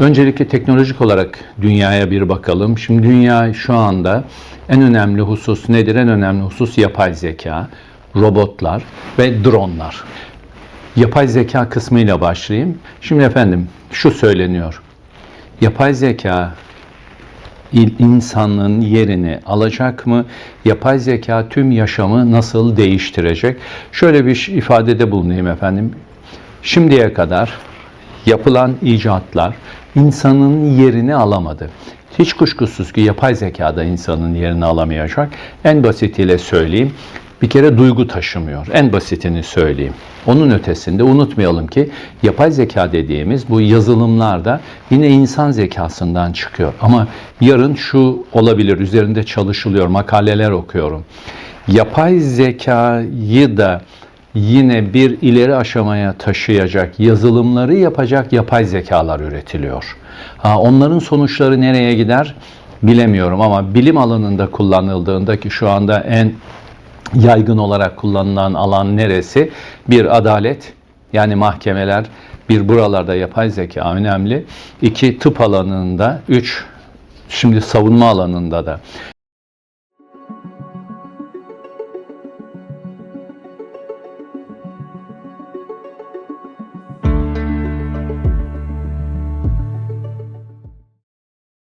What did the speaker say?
Öncelikle teknolojik olarak dünyaya bir bakalım. Şimdi dünya şu anda en önemli husus nedir? En önemli husus yapay zeka, robotlar ve dronlar. Yapay zeka kısmıyla başlayayım. Şimdi efendim şu söyleniyor. Yapay zeka insanlığın yerini alacak mı? Yapay zeka tüm yaşamı nasıl değiştirecek? Şöyle bir ifadede bulunayım efendim. Şimdiye kadar yapılan icatlar insanın yerini alamadı. Hiç kuşkusuz ki yapay zekada insanın yerini alamayacak. En basitiyle söyleyeyim. Bir kere duygu taşımıyor. En basitini söyleyeyim. Onun ötesinde unutmayalım ki yapay zeka dediğimiz bu yazılımlarda yine insan zekasından çıkıyor. Ama yarın şu olabilir, üzerinde çalışılıyor, makaleler okuyorum. Yapay zekayı da yine bir ileri aşamaya taşıyacak yazılımları yapacak yapay zekalar üretiliyor. Ha, onların sonuçları nereye gider bilemiyorum ama bilim alanında kullanıldığında ki şu anda en yaygın olarak kullanılan alan neresi? Bir adalet yani mahkemeler, bir buralarda yapay zeka önemli. İki tıp alanında, üç şimdi savunma alanında da